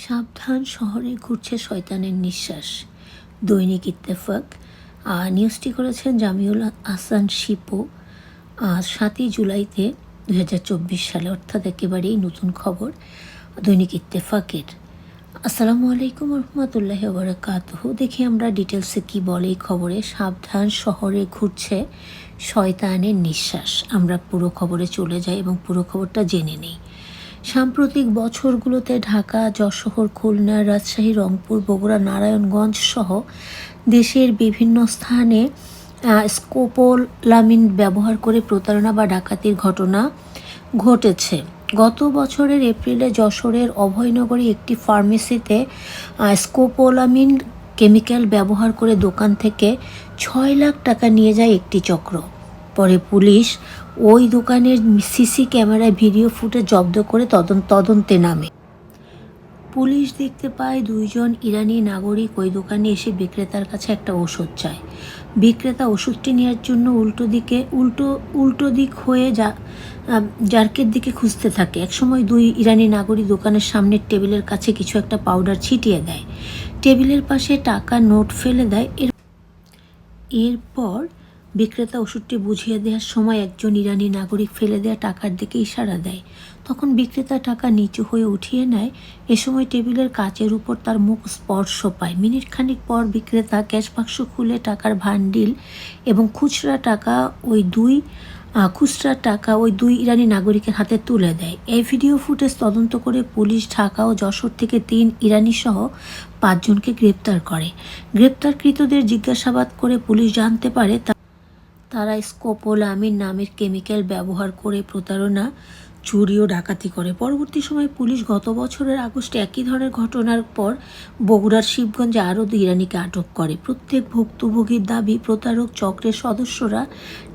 সাবধান শহরে ঘুরছে শয়তানের নিঃশ্বাস। দৈনিক ইত্তেফাক। নিউজটি করেছেন জামিউল আসান শিপু। সাতই জুলাইতে দু হাজার চব্বিশ সালে, অর্থাৎ একেবারেই নতুন খবর, দৈনিক ইত্তেফাকের। আসসালামু আলাইকুম রহমতুল্লাহ বারাকাতুহ দেখি আমরা ডিটেলসে কি বলে এই খবরে। সাবধান শহরে ঘুরছে শয়তানের নিঃশ্বাস। আমরা পুরো খবরে চলে যাই এবং পুরো খবরটা জেনে নিই। সাম্প্রতিক বছরগুলোতে ঢাকা, যশোর, খুলনা, রাজশাহী, রংপুর, বগুড়া, নারায়ণগঞ্জ সহ দেশের বিভিন্ন স্থানে স্কোপোলামিন ব্যবহার করে প্রতারণা বা ডাকাতির ঘটনা ঘটেছে। গত বছরের এপ্রিলে যশোরের অভয়নগরে একটি ফার্মেসিতে স্কোপোলামিন কেমিক্যাল ব্যবহার করে দোকান থেকে ছয় লাখ টাকা নিয়ে যায় একটি চক্র। পরে পুলিশ ওই দোকানের সিসি ক্যামেরায় ভিডিও ফুটে জব্দ করে তদন্ত তদন্তে নামে। পুলিশ দেখতে পায় দুইজন ইরানি নাগরিক ওই দোকানে এসে বিক্রেতার কাছে একটা ওষুধ চায়। বিক্রেতা ওষুধটি নেওয়ার জন্য উল্টো দিকে, উল্টো উল্টো দিক হয়ে যা জার্কের দিকে খুঁজতে থাকে। একসময় দুই ইরানি নাগরিক দোকানের সামনের টেবিলের কাছে কিছু একটা পাউডার ছিটিয়ে দেয়। টেবিলের পাশে টাকা, নোট ফেলে দেয়। এর, এরপর বিক্রেতা ওষুধটি বুঝিয়ে দেওয়ার সময় একজন ইরানি নাগরিক ফেলে দেওয়া টাকার দিকে ইশারা দেয়। তখন বিক্রেতা টাকা নিচু হয়ে উঠিয়ে নেয়। এ সময় টেবিলের কাচের উপর তার মুখ স্পর্শ পায়। মিনিট খানিক পর বিক্রেতা ক্যাশ বাক্স খুলে টাকার ভান্ডিল এবং খুচরা টাকা ওই দুই খুচরা টাকা ওই দুই ইরানি নাগরিকের হাতে তুলে দেয়। এই ভিডিও ফুটেজ তদন্ত করে পুলিশ ঢাকা ও যশোর থেকে তিন ইরানি সহ পাঁচজনকে গ্রেপ্তার করে। গ্রেপ্তারকৃতদের জিজ্ঞাসাবাদ করে পুলিশ জানতে পারে তারা স্কোপোলামিন নামের কেমিক্যাল ব্যবহার করে প্রতারণা চুরি ও ডাকাতি করে। পরবর্তী সময়ে পুলিশ গত বছরের আগস্টে একই ধরনের ঘটনার পর বগুড়ার শিবগঞ্জে আরও ইরানিকে আটক করে। প্রত্যেক ভুক্তভোগীর দাবি, প্রতারক চক্রের সদস্যরা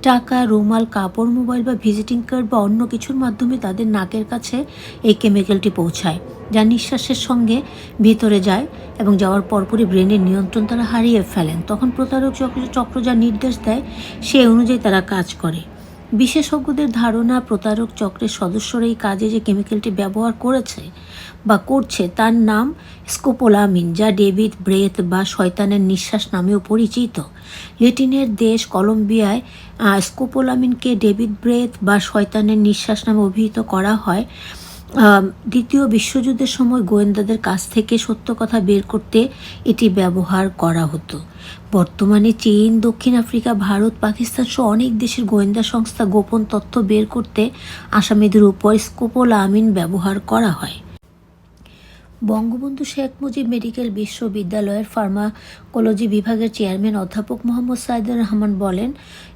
টাকা, রুমাল, কাপড়, মোবাইল বা ভিজিটিং কার্ড বা অন্য কিছুর মাধ্যমে তাদের নাকের কাছে এই কেমিক্যালটি পৌঁছায়। যা নিঃশ্বাসের সঙ্গে ভিতরে যায় এবং যাওয়ার পরপরই ব্রেনের নিয়ন্ত্রণ তারা হারিয়ে ফেলেন। তখন প্রতারক চক্র চক্র যা নির্দেশ দেয়, সে অনুযায়ী তারা কাজ করে। বিশেষজ্ঞদের ধারণা, প্রতারক চক্রের সদস্যরা এই কাজে যে কেমিক্যালটি ব্যবহার করেছে বা করছে, তার নাম স্কোপোলামিন, যা ডেভিড ব্রেথ বা শয়তানের নিঃশ্বাস নামেও পরিচিত। লেটিনের দেশ কলম্বিয়ায় স্কোপোলামিনকে ডেভিড ব্রেথ বা শয়তানের নিঃশ্বাস নামে অভিহিত করা হয়। দ্বিতীয় বিশ্বযুদ্ধের সময় গোয়েন্দাদের কাছ থেকে সত্য কথা বের করতে এটি ব্যবহার করা হতো। বর্তমানে চীন, দক্ষিণ আফ্রিকা, ভারত, পাকিস্তান সহ অনেক দেশের গোয়েন্দা সংস্থা গোপন তথ্য বের করতে আসামিদের উপর স্কোপোলামিন ব্যবহার করা হয়। বঙ্গবন্ধু শেখ মুজিব মেডিকেল বিশ্ববিদ্যালয়ের ফার্মাকোলজি বিভাগের চেয়ারম্যান অধ্যাপক মোহাম্মদ সাইদুর রহমান বলেন,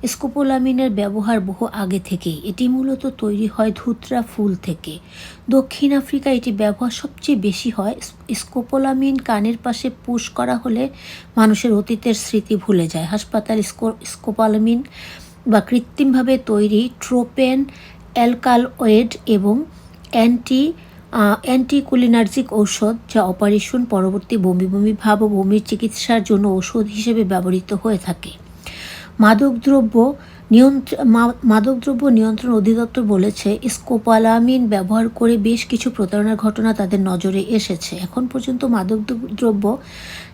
স্কোপোলামিনের ব্যবহার বহু আগে থেকেই। এটি মূলত তৈরি হয় ধুতরা ফুল থেকে। দক্ষিণ আফ্রিকায় এটি ব্যবহার সবচেয়ে বেশি হয়। স্কোপোলামিন কানের পাশে পুশ করা হলে মানুষের অতীতের স্মৃতি ভুলে যায়। হাসপাতাল স্কো- স্কোপোলামিন বা কৃত্রিমভাবে তৈরি ট্রোপেন, অ্যালকালয়েড এবং অ্যান্টি অ্যান্টিকুলিনার্জিক ঔষধ যা অপারেশন পরবর্তী বমি বমি ভাব ও বমির চিকিৎসার জন্য ওষুধ হিসেবে ব্যবহৃত হয়ে থাকে। মাদকদ্রব্য নিয়ন্ত্র মাদকদ্রব্য নিয়ন্ত্রণ অধিদপ্তর বলেছে স্কোপালামিন ব্যবহার করে বেশ কিছু প্রতারণার ঘটনা তাদের নজরে এসেছে। এখন পর্যন্ত মাদকদ্রব্য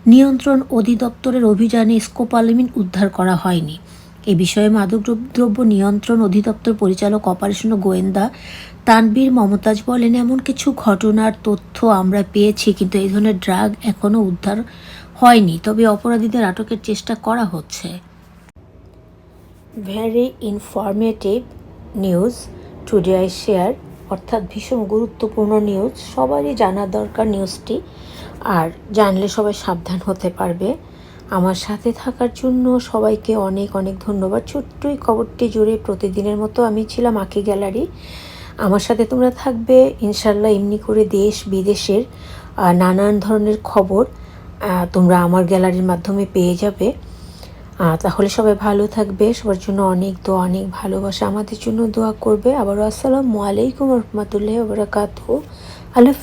নিয়ন্ত্রণ অধিদপ্তরের অভিযানে স্কোপালামিন উদ্ধার করা হয়নি। এ বিষয়ে মাদকদ্রব্য নিয়ন্ত্রণ অধিদপ্তর পরিচালক অপারেশন গোয়েন্দা তানবীর মমতাজ বলেন, এমন কিছু ঘটনার তথ্য আমরা পেয়েছি, কিন্তু এই ধরনের ড্রাগ এখনও উদ্ধার হয়নি। তবে অপরাধীদের আটকের চেষ্টা করা হচ্ছে। Very informative news today I share, অর্থাৎ ভীষণ গুরুত্বপূর্ণ নিউজ। সবারই জানা দরকার নিউজটি, আর জানলে সবাই সাবধান হতে পারবে। আমার সাথে থাকার জন্য সবাইকে অনেক অনেক ধন্যবাদ। ছোট্টই খবরটি জুড়ে প্রতিদিনের মতো আমি ছিলাম আঁকি গ্যালারি। আমার সাথে তোমরা থাকবে ইনশাল্লাহ এমনি করে দেশ বিদেশের নানান ধরনের খবর তোমরা আমার গ্যালারির মাধ্যমে পেয়ে যাবে। তাহলে সবাই ভালো থাকবে, সবার জন্য অনেক দোয়া, অনেক ভালোবাসা আমাদের জন্য দোয়া করবে। আবারও আসসালামু আলাইকুম রহমতুল্লাহ বারাকাতু আল্লাহ